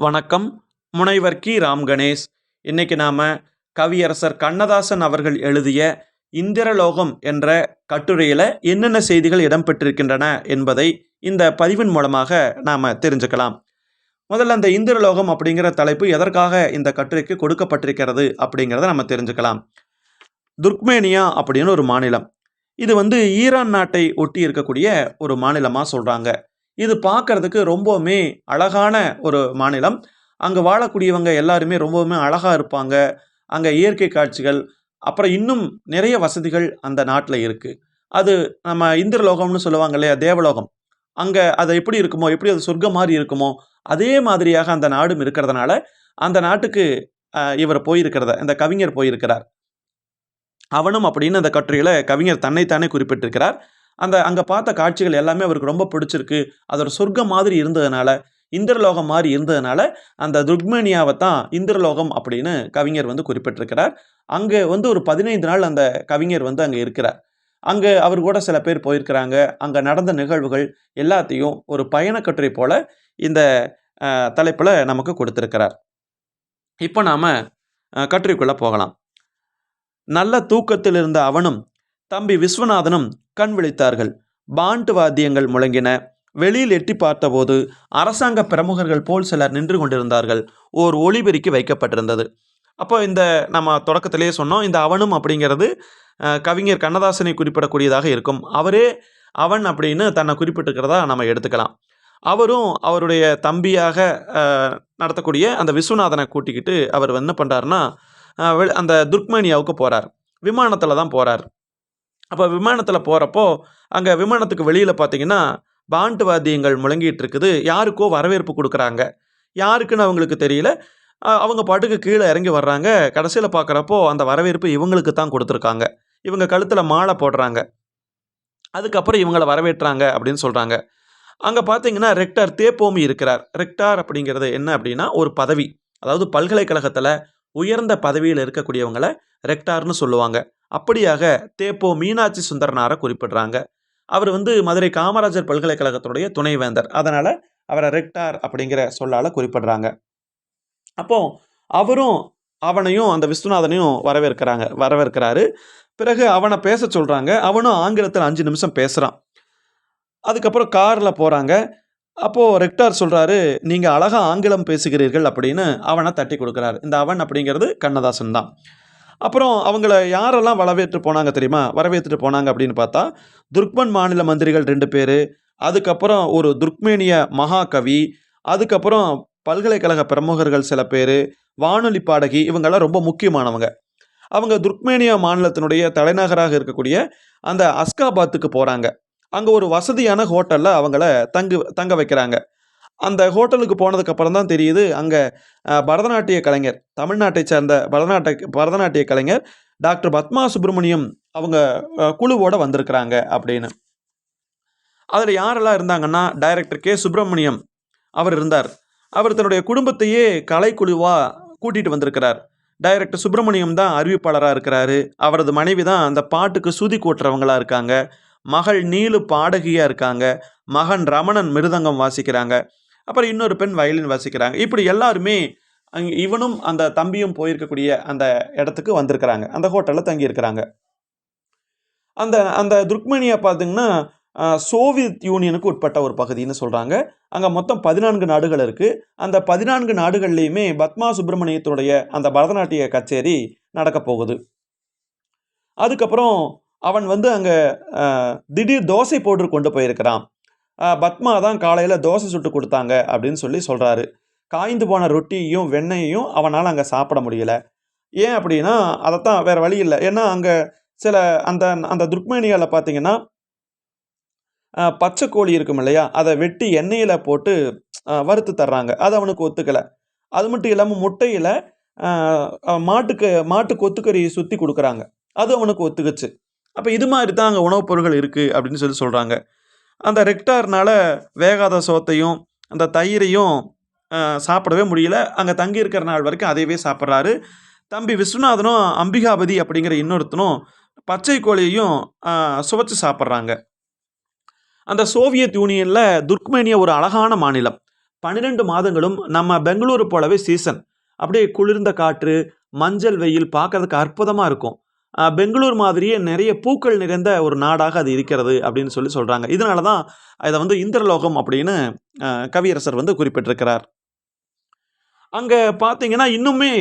வணக்கம். முனைவர் கி. ராம் கணேஷ். இன்னைக்கு நாம் கவியரசர் கண்ணதாசன் அவர்கள் எழுதிய இந்திரலோகம் என்ற கட்டுரையில் என்னென்ன செய்திகள் இடம்பெற்றிருக்கின்றன என்பதை இந்த பதிவின் மூலமாக நாம் தெரிஞ்சுக்கலாம். முதல்ல அந்த இந்திரலோகம் அப்படிங்கிற தலைப்பு எதற்காக இந்த கட்டுரைக்கு கொடுக்கப்பட்டிருக்கிறது அப்படிங்கிறத நம்ம தெரிஞ்சுக்கலாம். துர்க்மேனியா அப்படின்னு ஒரு மாநிலம். இது வந்து ஈரான் நாட்டை ஒட்டி இருக்கக்கூடிய ஒரு மாநிலமாக சொல்கிறாங்க இது பார்க்கறதுக்கு ரொம்பவுமே அழகான ஒரு மாநிலம். அங்கே வாழக்கூடியவங்க எல்லாருமே ரொம்பவுமே அழகாக இருப்பாங்க. அங்கே இயற்கை காட்சிகள் அப்புறம் இன்னும் நிறைய வசதிகள் அந்த நாட்டில் இருக்குது அது நம்ம இந்திரலோகம்னு சொல்லுவாங்க இல்லையா தேவலோகம். அங்கே அது எப்படி இருக்குமோ எப்படி அது சொர்க்கம் மாதிரி இருக்குமோ அதே மாதிரியாக அந்த நாடும் இருக்கிறதுனால அந்த நாட்டுக்கு இவர் போயிருக்கிறத இந்த கவிஞர் போயிருக்கிறார். அவனும் அப்படின்னு அந்த கட்டுரையில் கவிஞர் தன்னைத்தானே குறிப்பிட்டிருக்கிறார். அந்த அங்கே பார்த்த காட்சிகள் எல்லாமே அவருக்கு ரொம்ப பிடிச்சிருக்கு. அது ஒரு சொர்க்கம் மாதிரி இருந்ததுனால இந்திரலோகம் மாதிரி இருந்ததுனால அந்த துர்க்மேனியாவை தான் இந்திரலோகம் அப்படின்னு கவிஞர் வந்து குறிப்பிட்டிருக்கிறார். அங்கே வந்து ஒரு பதினைந்து நாள் அந்த கவிஞர் வந்து அங்கே இருக்கிறார். அங்கே அவர் கூட சில பேர் போயிருக்கிறாங்க. அங்கே நடந்த நிகழ்வுகள் எல்லாத்தையும் ஒரு பயணக்கட்டுரை போல இந்த தலைப்பில் நமக்கு கொடுத்துருக்கிறார். இப்போ நாம் கட்டுரைக்குள்ளே போகலாம். நல்ல தூக்கத்தில் இருந்த அவனும் தம்பி விஸ்வநாதனும் கண் விழித்தார்கள். பாண்டு வாத்தியங்கள் முழங்கின. வெளியில் எட்டி பார்த்தபோது அரசாங்க பிரமுகர்கள் போல் சிலர் நின்று கொண்டிருந்தார்கள். ஓர் ஒளிபெருக்கி வைக்கப்பட்டிருந்தது. அப்போ இந்த நம்ம தொடக்கத்திலேயே சொன்னோம் இந்த அவனும் அப்படிங்கிறது கவிஞர் கண்ணதாசனை குறிப்பிடக்கூடியதாக இருக்கும். அவரே அவன் அப்படின்னு தன்னை குறிப்பிட்டிருக்கிறதா நம்ம எடுத்துக்கலாம். அவரும் அவருடைய தம்பியாக நடத்தக்கூடிய அந்த விஸ்வநாதனை கூட்டிக்கிட்டு அவர் என்ன பண்ணுறாருன்னா அந்த துர்க்மேனியாவுக்கு போகிறார் விமானத்தில் தான் போகிறார் அப்போ விமானத்தில் போகிறப்போ அங்கே விமானத்துக்கு வெளியில் பார்த்தீங்கன்னா பாண்டு வாத்தியங்கள் முழங்கிட்டு இருக்குது. யாருக்கோ வரவேற்பு கொடுக்குறாங்க. யாருக்குன்னு அவங்களுக்கு தெரியல. அவங்க பாட்டுக்கு கீழே இறங்கி வர்றாங்க. கடைசியில் பார்க்குறப்போ அந்த வரவேற்பு இவங்களுக்கு தான் கொடுத்துருக்காங்க. இவங்க கழுத்தில் மாலை போடுறாங்க. அதுக்கப்புறம் இவங்களை வரவேற்றாங்க அப்படின்னு சொல்கிறாங்க அங்கே பார்த்தீங்கன்னா ரெக்டார் தேப்போமி இருக்கிறார். ரெக்டார் அப்படிங்கிறது என்ன அப்படின்னா ஒரு பதவி. அதாவது பல்கலைக்கழகத்தில் உயர்ந்த பதவியில் இருக்கக்கூடியவங்களை ரெக்டார்னு சொல்லுவாங்க. அப்படியாக தேப்போ மீனாட்சி சுந்தரனாரை குறிப்பிடுறாங்க. அவர் வந்து மதுரை காமராஜர் பல்கலைக்கழகத்துடைய துணைவேந்தர். அதனால் அவரை ரெக்டார் அப்படிங்கிற சொல்லால் குறிப்பிடுறாங்க. அப்போ அவரும் அவனையும் அந்த விஸ்வநாதனையும் வரவேற்கிறாங்க வரவேற்கிறாரு. பிறகு அவனை பேச சொல்கிறாங்க அவனும் ஆங்கிலத்தில் அஞ்சு நிமிஷம் பேசுகிறான் அதுக்கப்புறம் காரில் போகிறாங்க அப்போது ரெக்டார் சொல்கிறாரு நீங்கள் அழகாக ஆங்கிலம் பேசுகிறீர்கள் அப்படின்னு அவனை தட்டி கொடுக்குறாரு. இந்த அவன் அப்படிங்கிறது கண்ணதாசன் தான். அப்புறம் அவங்கள யாரெல்லாம் வரவேற்று போனாங்க தெரியுமா? வரவேற்றுட்டு போனாங்க அப்படின்னு பார்த்தா துர்க்மன் மாநில மந்திரிகள் ரெண்டு பேர் அதுக்கப்புறம் ஒரு துர்க்மேனிய மகாகவி அதுக்கப்புறம் பல்கலைக்கழக பிரமுகர்கள் சில பேர் வானொலி பாடகி இவங்கெல்லாம் ரொம்ப முக்கியமானவங்க. அவங்க துர்க்மேனியா மாநிலத்தினுடைய தலைநகராக இருக்கக்கூடிய அந்த அஸ்காபாத்துக்கு போகிறாங்க அங்கே ஒரு வசதியான ஹோட்டலில் அவங்கள தங்கு தங்க வைக்கிறாங்க. அந்த ஹோட்டலுக்கு போனதுக்கப்புறம் தான் தெரியுது அங்கே பரதநாட்டிய கலைஞர் தமிழ்நாட்டை சேர்ந்த பரதநாட்ட பரதநாட்டிய கலைஞர் டாக்டர் பத்மா சுப்பிரமணியம் அவங்க குழுவோடு வந்திருக்கிறாங்க அப்படின்னு. அதில் யாரெல்லாம் இருந்தாங்கன்னா டைரக்டர் கே. சுப்பிரமணியம் அவர் இருந்தார். அவர் தன்னுடைய குடும்பத்தையே கலைக்குழுவாக கூட்டிகிட்டு வந்திருக்கிறார். டைரக்டர் சுப்பிரமணியம் தான் அறிவிப்பாளராக இருக்கிறாரு. அவரது மனைவி தான் அந்த பாட்டுக்கு சுதி கூட்டுறவங்களாக இருக்காங்க. மகள் நீலு பாடகியாக இருக்காங்க. மகன் ரமணன் மிருதங்கம் வாசிக்கிறாங்க. அப்புறம் இன்னொரு பெண் வயலின் வாசிக்கிறாங்க. இப்படி எல்லாருமே அங்க இவனும் அந்த தம்பியும் போயிருக்கக்கூடிய அந்த இடத்துக்கு வந்திருக்கிறாங்க. அந்த ஹோட்டலில் தங்கியிருக்கிறாங்க. அந்த அந்த துர்க்மேனியா பார்த்தீங்கன்னா சோவியத் யூனியனுக்கு உட்பட்ட ஒரு பகுதின்னு சொல்கிறாங்க அங்கே மொத்தம் பதினான்கு நாடுகள் இருக்குது அந்த பதினான்கு நாடுகள்லேயுமே பத்மா சுப்பிரமணியத்துடைய அந்த பரதநாட்டிய கச்சேரி நடக்க போகுது. அதுக்கப்புறம் அவன் வந்து அங்கே திடீர் தோசை பவுடர் கொண்டு போயிருக்கிறான். பத்மா தான் காலையில் தோசை சுட்டு கொடுத்தாங்க அப்படின்னு சொல்லி சொல்கிறாரு காய்ந்து போன ரொட்டியையும் வெண்ணெயையும் அவனால் அங்கே சாப்பிட முடியல. ஏன் அப்படின்னா அதைத்தான் வேறு வழி இல்லை. ஏன்னா அங்கே சில அந்த அந்த துர்க்மேனியாவில் பார்த்தீங்கன்னா பச்சை கோழி இருக்கும் இல்லையா? அதை வெட்டி எண்ணெயில் போட்டு வறுத்து தர்றாங்க. அது அவனுக்கு ஒத்துக்கலை. அது மட்டும் இல்லாமல் முட்டையில் மாட்டுக்கு மாட்டு கொத்துக்கறி சுற்றி கொடுக்குறாங்க. அது அவனுக்கு ஒத்துக்குச்சு. அப்போ இது மாதிரி தான் அங்கே உணவுப் பொருட்கள் இருக்குது அப்படின்னு சொல்லி சொல்கிறாங்க அந்த ரெக்டார்னால் வேகாத சோத்தையும் அந்த தயிரையும் சாப்பிடவே முடியல. அங்கே தங்கி இருக்கிற நாள் வரைக்கும் அதையவே சாப்பிட்றாரு. தம்பி விஸ்வநாதனும் அம்பிகாபதி அப்படிங்கிற இன்னொருத்தனும் பச்சை கோழியையும் சுவைச்சு சாப்பிட்றாங்க. அந்த சோவியத் யூனியனில் துர்க்மேனியா ஒரு அழகான மாநிலம். பன்னிரெண்டு மாதங்களும் நம்ம பெங்களூர் போலவே சீசன். அப்படியே குளிர்ந்த காற்று மஞ்சள் வெயில் பார்க்கறதுக்கு அற்புதமாக இருக்கும். பெங்களூர் மாதிரியே நிறைய பூக்கள் நிறைந்த ஒரு நாடாக அது இருக்கிறது அப்படின்னு சொல்லி சொல்கிறாங்க இதனால தான் இதை வந்து இந்திரலோகம் அப்படின்னு கவியரசர் வந்து குறிப்பிட்டிருக்கிறார். அங்கே பார்த்தீங்கன்னா இன்னுமே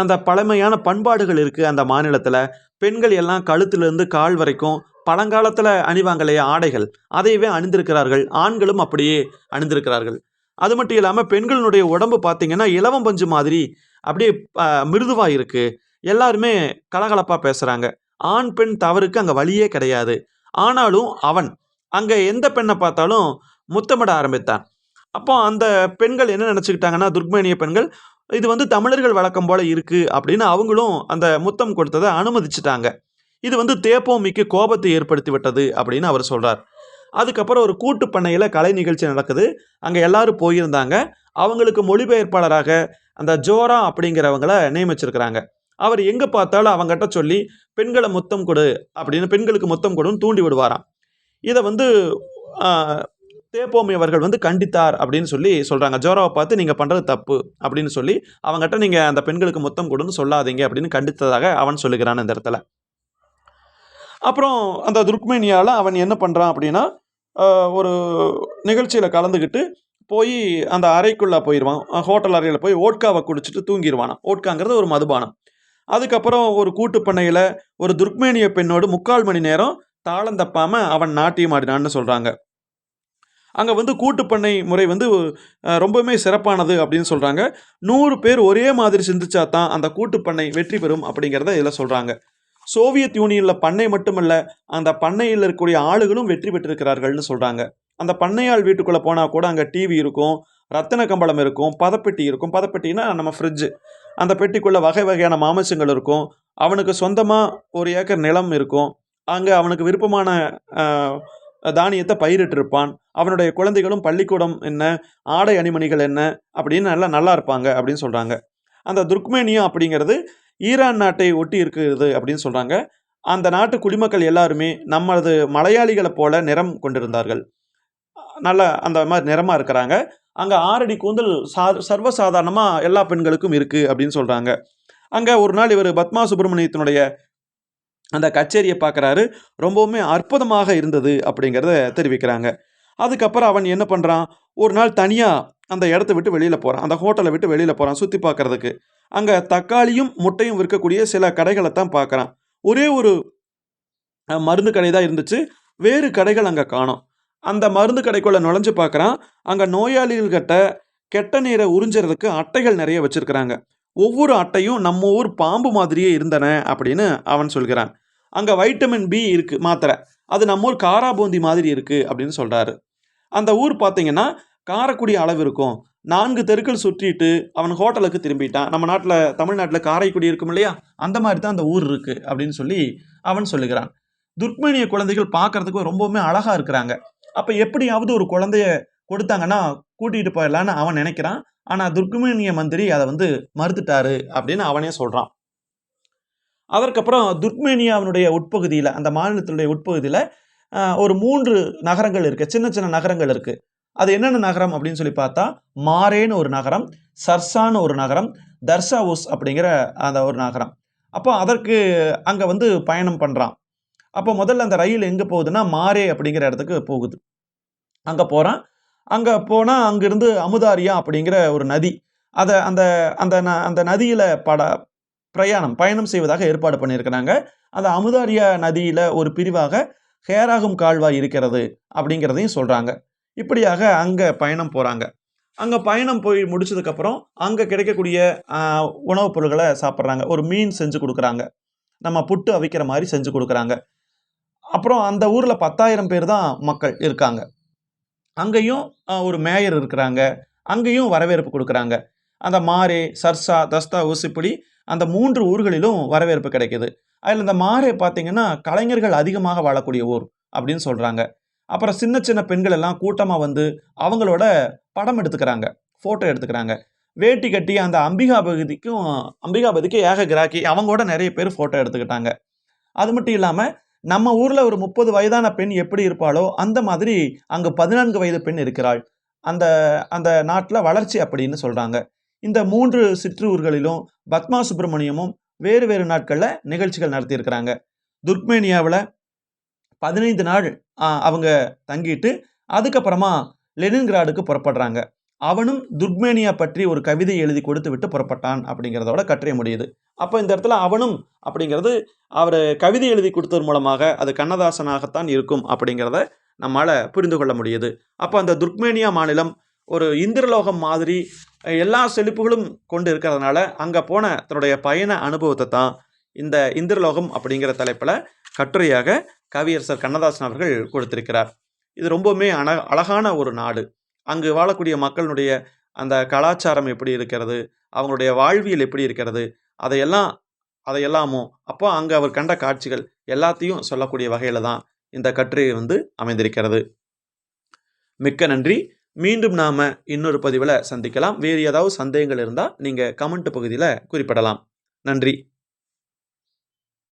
அந்த பழமையான பண்பாடுகள் இருக்குது அந்த மாநிலத்தில். பெண்கள் எல்லாம் கழுத்திலிருந்து கால் வரைக்கும் பழங்காலத்தில் அணிவாங்க இல்லையா ஆடைகள் அதையவே அணிந்திருக்கிறார்கள். ஆண்களும் அப்படியே அணிந்திருக்கிறார்கள். அது மட்டும் இல்லாமல் பெண்களுடைய உடம்பு பார்த்திங்கன்னா இலவம் பஞ்சு மாதிரி அப்படியே மிருதுவாக இருக்குது எல்லாருமே கலகலப்பாக பேசுகிறாங்க ஆண் பெண் தவறுக்கு அங்கே வழியே கிடையாது. ஆனாலும் அவன் அங்கே எந்த பெண்ணை பார்த்தாலும் முத்தமிட ஆரம்பித்தான். அப்போ அந்த பெண்கள் என்ன நினச்சிக்கிட்டாங்கன்னா துர்க்மேனிய பெண்கள் இது வந்து தமிழர்கள் வழக்கம் போல் இருக்குது அப்படின்னு அவங்களும் அந்த முத்தம் கொடுத்ததை அனுமதிச்சிட்டாங்க. இது வந்து தேப்போமிக்கு கோபத்தை ஏற்படுத்தி விட்டது அப்படின்னு அவர் சொல்கிறார் அதுக்கப்புறம் ஒரு கூட்டு பண்ணையில் கலை நிகழ்ச்சி நடக்குது. அங்கே எல்லோரும் போயிருந்தாங்க. அவங்களுக்கு மொழிபெயர்ப்பாளராக அந்த ஜோரா அப்படிங்கிறவங்கள நியமிச்சிருக்கிறாங்க. அவர் எங்கே பார்த்தாலும் அவங்ககிட்ட சொல்லி பெண்களை முத்தம் கொடு அப்படின்னு பெண்களுக்கு முத்தம் கொடுன்னு தூண்டி விடுவாராம். இதை வந்து ஆஹ், தேப்போமி அவர்கள் வந்து கண்டித்தார் அப்படின்னு சொல்லி சொல்கிறாங்க ஜோராவை பார்த்து நீங்கள் பண்ணுறது தப்பு அப்படின்னு சொல்லி அவங்ககிட்ட நீங்கள் அந்த பெண்களுக்கு முத்தம் கொடுன்னு சொல்லாதீங்க அப்படின்னு கண்டித்ததாக அவன் சொல்லுகிறான் இந்த இடத்துல. அப்புறம் அந்த துர்க்மேனியாவில் அவன் என்ன பண்ணுறான் அப்படின்னா ஒரு நிகழ்ச்சியில் கலந்துக்கிட்டு போய் அந்த அறைக்குள்ளே போயிடுவான் ஹோட்டல் அறையில் போய் ஓட்காவை குடிச்சிட்டு தூங்கிடுவானான் ஓட்காங்கிறது ஒரு மதுபானம். அதுக்கப்புறம் ஒரு கூட்டு பண்ணையில் ஒரு துர்க்மேனிய பெண்ணோடு முக்கால் மணி நேரம் தாளம் தப்பாமல் அவன் நாட்டியம் ஆடினான்னு சொல்கிறாங்க அங்கே வந்து கூட்டுப்பண்ணை முறை வந்து ரொம்பவுமே சிறப்பானது அப்படின்னு சொல்கிறாங்க நூறு பேர் ஒரே மாதிரி சிந்திச்சா தான் அந்த கூட்டுப்பண்ணை வெற்றி பெறும் அப்படிங்கிறத இதில் சொல்கிறாங்க சோவியத் யூனியனில் பண்ணை மட்டுமல்ல அந்த பண்ணையில் இருக்கக்கூடிய ஆளுகளும் வெற்றி பெற்றிருக்கிறார்கள்னு சொல்கிறாங்க அந்த பண்ணையாள் வீட்டுக்குள்ளே போனால் கூட அங்கே டிவி இருக்கும் ரத்தின கம்பளம் இருக்கும் பதப்பெட்டி இருக்கும். பதப்பெட்டினா நம்ம ஃப்ரிட்ஜு அந்த பெட்டிக்குள்ளே வகை வகையான மாமிசங்கள் இருக்கும். அவனுக்கு சொந்தமாக ஒரு ஏக்கர் நிலம் இருக்கும். அங்கே அவனுக்கு விருப்பமான தானியத்தை பயிரிட்டிருப்பான். அவனுடைய குழந்தைகளும் பள்ளிக்கூடம் என்ன ஆடை அணிமணிகள் என்ன அப்படின்னு நல்லா நல்லா இருப்பாங்க அப்படின்னு சொல்கிறாங்க அந்த துர்க்மேனியா அப்படிங்கிறது ஈரான் நாட்டை ஒட்டி இருக்கிறது அப்படின்னு சொல்கிறாங்க அந்த நாட்டு குடிமக்கள் எல்லாருமே நம்மளது மலையாளிகளை போல நிறம் கொண்டிருந்தார்கள். நல்ல அந்த மாதிரி நிறமாக இருக்கிறாங்க. அங்கே ஆறடி கூந்தல் சா சர்வசாதாரணமாக எல்லா பெண்களுக்கும் இருக்குது அப்படின்னு சொல்கிறாங்க அங்கே ஒரு நாள் இவர் பத்மா சுப்பிரமணியத்தினுடைய அந்த கச்சேரியை பார்க்குறாரு. ரொம்பவுமே அற்புதமாக இருந்தது அப்படிங்கிறத தெரிவிக்கிறாங்க. அதுக்கப்புறம் அவன் என்ன பண்ணுறான் ஒரு நாள் தனியாக அந்த இடத்த விட்டு வெளியில் போகிறான் அந்த ஹோட்டலை விட்டு வெளியில் போகிறான் சுற்றி பார்க்குறதுக்கு. அங்கே தக்காளியும் முட்டையும் விற்கக்கூடிய சில கடைகளை தான் பார்க்குறான். ஒரே ஒரு மருந்து கடை தான் இருந்துச்சு. வேறு கடைகள் அங்கே காணோம். அந்த மருந்து கடைக்குள்ளே நுழைஞ்சு பார்க்குறான். அங்கே நோயாளிகள்கிட்ட கெட்ட நீரை உறிஞ்சுறதுக்கு அட்டைகள் நிறைய வச்சுருக்கிறாங்க. ஒவ்வொரு அட்டையும் நம்ம ஊர் பாம்பு மாதிரியே இருந்தன அப்படின்னு அவன் சொல்கிறான். அங்கே வைட்டமின் பி இருக்குது மாத்திரை. அது நம்ம ஊர் காராபூந்தி மாதிரி இருக்குது அப்படின்னு சொல்கிறாரு அந்த ஊர் பார்த்தீங்கன்னா காரக்குடி அளவு இருக்கும். நான்கு தெருக்கள் சுற்றிட்டு அவன் ஹோட்டலுக்கு திரும்பிட்டான். நம்ம நாட்டில் தமிழ்நாட்டில் காரைக்குடி இருக்கும் இல்லையா? அந்த மாதிரி தான் அந்த ஊர் இருக்குது அப்படின்னு சொல்லி அவன் சொல்லுகிறான். துர்க்மேனிய குழந்தைகள் பார்க்கறதுக்கு ரொம்பவுமே அழகாக இருக்கிறாங்க. அப்போ எப்படியாவது ஒரு குழந்தைய கொடுத்தாங்கன்னா கூட்டிகிட்டு போயிடலான்னு அவன் நினைக்கிறான். ஆனால் துர்க்மேனிய மந்திரி அதை வந்து மறுத்துட்டாரு அப்படின்னு அவனே சொல்கிறான் அதற்கப்புறம் துர்க்மேனியாவினுடைய உட்பகுதியில் அந்த மாநிலத்தினுடைய உட்பகுதியில் ஒரு மூன்று நகரங்கள் இருக்குது சின்ன சின்ன நகரங்கள் இருக்குது அது என்னென்ன நகரம் அப்படின்னு சொல்லி பார்த்தா மாரேன்னு ஒரு நகரம் சர்சான்னு ஒரு நகரம் தர்சாவுஸ் அப்படிங்கிற அந்த ஒரு நகரம். அப்போ அதற்கு அங்கே வந்து பயணம் பண்ணுறான் அப்போ முதல்ல அந்த ரயில் எங்கே போகுதுன்னா மாரே அப்படிங்கிற இடத்துக்கு போகுது. அங்கே போகிறான் அங்கே போனால் அங்கேருந்து அமுதாரியா அப்படிங்கிற ஒரு நதி. அதை அந்த அந்த ந- அந்த நதியில் பட பிரயாணம் பயணம் செய்வதாக ஏற்பாடு பண்ணியிருக்கிறாங்க. அந்த அமுதாரியா நதியில் ஒரு பிரிவாக ஹேராகும் கால்வாய் இருக்கிறது அப்படிங்கிறதையும் சொல்கிறாங்க இப்படியாக அங்கே பயணம் போகிறாங்க அங்கே பயணம் போய் முடிச்சதுக்கப்புறம் அங்கே கிடைக்கக்கூடிய உணவுப் பொருட்களை சாப்பிட்றாங்க. ஒரு மீன் செஞ்சு கொடுக்குறாங்க. நம்ம புட்டு அவிக்கிற மாதிரி செஞ்சு கொடுக்குறாங்க. அப்புறம் அந்த ஊரில் பத்தாயிரம் பேர் தான் மக்கள் இருக்காங்க. அங்கேயும் ஒரு மேயர் இருக்கிறாங்க. அங்கேயும் வரவேற்பு கொடுக்குறாங்க. அந்த மாரே சர்சா தஸ்தா ஊசிப்படி அந்த மூன்று ஊர்களிலும் வரவேற்பு கிடைக்குது. அதில் இந்த மாரே பார்த்தீங்கன்னா கலைஞர்கள் அதிகமாக வாழக்கூடிய ஊர் அப்படின்னு சொல்கிறாங்க அப்புறம் சின்ன சின்ன பெண்கள் எல்லாம் கூட்டமாக வந்து அவங்களோட படம் எடுத்துக்கிறாங்க. ஃபோட்டோ எடுத்துக்கிறாங்க. வேட்டி கட்டி அந்த அம்பிகாபதிக்கும் அம்பிகாபதிக்கு ஏக கிராக்கி அவங்களோட நிறைய பேர் ஃபோட்டோ எடுத்துக்கிட்டாங்க. அது மட்டும் இல்லாமல் நம்ம ஊரில் ஒரு முப்பது வயதான பெண் எப்படி இருப்பாளோ அந்த மாதிரி அங்கே பதினான்கு வயது பெண் இருக்கிறாள். அந்த அந்த நாட்டில் வளர்ச்சி அப்படின்னு சொல்கிறாங்க இந்த மூன்று சிற்றூர்களிலும் பத்மா சுப்பிரமணியமும் வேறு வேறு நாட்களில் நிகழ்ச்சிகள் நடத்தியிருக்கிறாங்க. துர்க்மேனியாவில் பதினைந்து நாள் அவங்க தங்கிட்டு அதுக்கப்புறமா லெனின்கிராடுக்கு புறப்படுறாங்க. அவனும் துர்க்மேனியா பற்றி ஒரு கவிதை எழுதி கொடுத்து விட்டு புறப்பட்டான் அப்படிங்கிறதோட கட்டுரை முடியுது. அப்போ இந்த இடத்துல அவனும் அப்படிங்கிறது அவர் கவிதை எழுதி கொடுத்தது மூலமாக அது கண்ணதாசனாகத்தான் இருக்கும் அப்படிங்கிறத நம்மால் புரிந்து கொள்ள முடியுது. அப்போ அந்த துர்க்மேனியா மாநிலம் ஒரு இந்திரலோகம் மாதிரி எல்லா செழிப்புகளும் கொண்டு இருக்கிறதுனால அங்கே போன தன்னுடைய பயண அனுபவத்தை தான் இந்த இந்திரலோகம் அப்படிங்கிற தலைப்பில் கட்டுரையாக கவியரசர் கண்ணதாசன் அவர்கள் கொடுத்திருக்கிறார். இது ரொம்பவுமே அழ அழகான ஒரு நாடு. அங்கு வாழக்கூடிய மக்களுடைய அந்த கலாச்சாரம் எப்படி இருக்கிறது அவங்களுடைய வாழ்வியல் எப்படி இருக்கிறது அதையெல்லாம் அதையெல்லாமும் அப்போ அங்கே அவர் கண்ட காட்சிகள் எல்லாத்தையும் சொல்லக்கூடிய வகையில் தான் இந்த கட்டுரை வந்து அமைந்திருக்கிறது. மிக்க நன்றி. மீண்டும் நாம் இன்னொரு பதிவில் சந்திக்கலாம். வேறு ஏதாவது சந்தேகங்கள் இருந்தால் நீங்கள் கமெண்ட் பகுதியில் குறிப்பிடலாம். நன்றி.